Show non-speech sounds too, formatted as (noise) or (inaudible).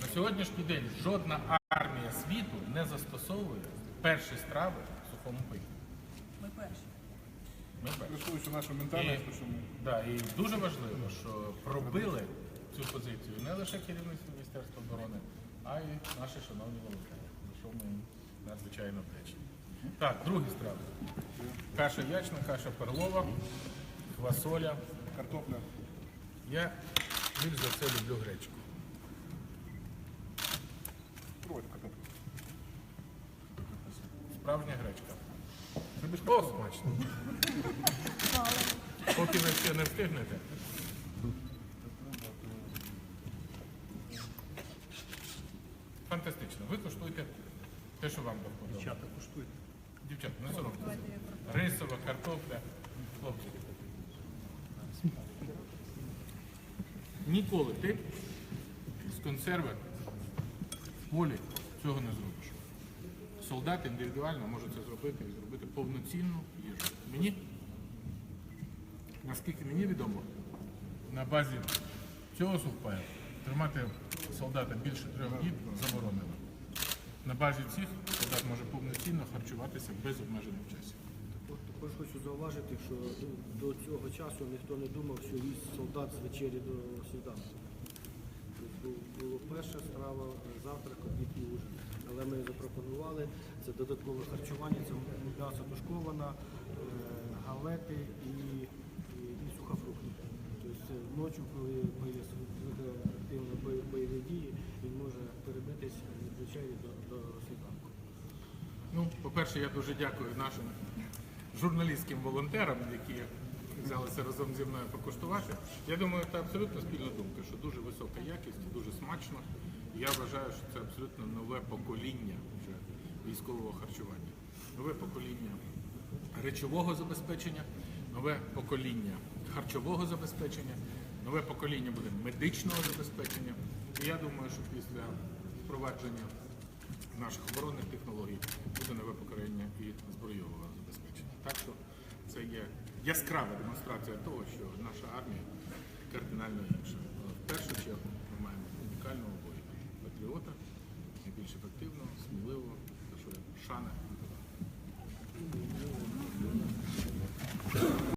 на сьогоднішній день жодна армія світу не застосовує перші страви в сухому пиві. Ми перші. Ми нашу ментальність, І- що ми Да, і дуже важливо, що пробили цю позицію не лише керівництво Міністерства оборони, а й наші шановні волонтери, за що ми їм надзвичайно вдячні. Так, другі страви. Каша ячна, каша перлова, квасоля. картопля. Я більш за все люблю гречку. Справжня гречка. О, смачно. (laughs) Поки ви ще не встигнете. Фантастично. Ви коштуєте те, що вам до. Дівчата куштуйте. Дівчата, не соромтеся. Рисова, картопля. Хлопці. Ніколи ти з консерви в полі цього не зробиш. Солдат індивідуально може це зробити і зробити повноцінну їжу. Мені, наскільки мені відомо, на базі цього сухпаю тримати солдата більше трьох діб заборонено. На базі цих солдат може повноцінно харчуватися без обмежених часів. Також, хочу зауважити, що ну, до цього часу ніхто не думав, що солдат з вечері до сніданку. Перша страва, е, завтрак, обід і ужин. Але ми запропонували це додаткове харчування, це м'ясо тушкована, е, галети і, і, і сухофрукти. Тобто ночі, коли активно бойові дії, він може перебитись від вечері до, до сніданку. Ну, по-перше, я дуже дякую нашим журналістським волонтерам, які взялися разом зі мною покуштувати. Я думаю, це абсолютно спільна думка, що дуже висока якість, дуже смачно. Я вважаю, що це абсолютно нове покоління вже військового харчування. Нове покоління речового забезпечення, нове покоління харчового забезпечення, нове покоління буде медичного забезпечення. І я думаю, що після впровадження наших оборонних технологій буде нове покоління і збройового забезпечення. Так що це є яскрава демонстрація того, що наша армія кардинально інша. В першу чергу ми маємо унікального воїна, патріота, найбільш ефективного, сміливого, за що шана